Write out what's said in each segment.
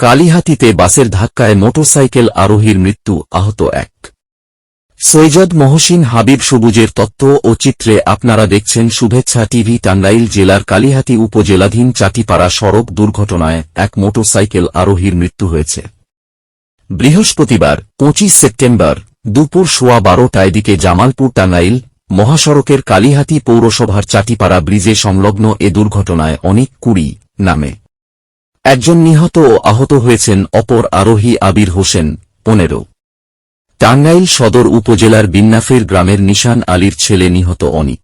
কালিহাতিতে বাসের ধাক্কায় মোটরসাইকেল আরোহীর মৃত্যু, আহত এক। সৈয়দ মহসিন হাবিব সবুজের তত্ত্ব ও চিত্রে আপনারা দেখছেন শুভেচ্ছা টিভি টাঙ্গাইল জেলার কালিহাতি উপজেলাধীন চাটিপাড়া সড়ক দুর্ঘটনায় এক মোটরসাইকেল আরোহীর মৃত্যু হয়েছে। বৃহস্পতিবার, পঁচিশ সেপ্টেম্বর, দুপুর সোয়া বারোটায় দিকে জামালপুর টাঙ্গাইল, মহাসড়কের কালিহাতি পৌরসভার চাটিপাড়া ব্রিজে সংলগ্ন এ দুর্ঘটনায় অনেক কুড়ি নামে। একজন নিহত ও আহত হয়েছেন অপর আরোহী আবির হোসেন, পনেরো। টাঙ্গাইল সদর উপজেলার বিন্নাফের গ্রামের নিশান আলীর ছেলে নিহত অনিক।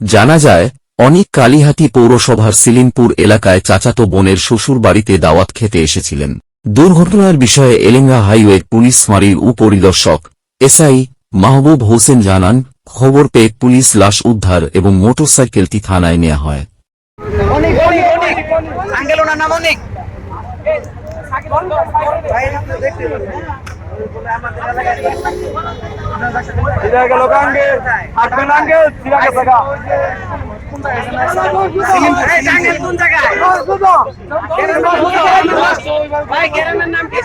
জানা যায়, অনিক কালিহাতি পৌরসভার সিলিমপুর এলাকায় চাচাতো বোনের শ্বশুর বাড়িতে দাওয়াত খেতে এসেছিলেন। দুর্ঘটনার বিষয়ে এলেঙ্গা হাইওয়ে পুলিশ ফাঁড়ির উপরিদর্শক এসআই মাহবুব হোসেন জানান, খবর পেয়ে পুলিশ লাশ উদ্ধার এবং মোটরসাইকেলটি থানায় নেওয়া হয়। আঙ্কেল ওনার নাম অনেক কোন জায়গায় নাম কি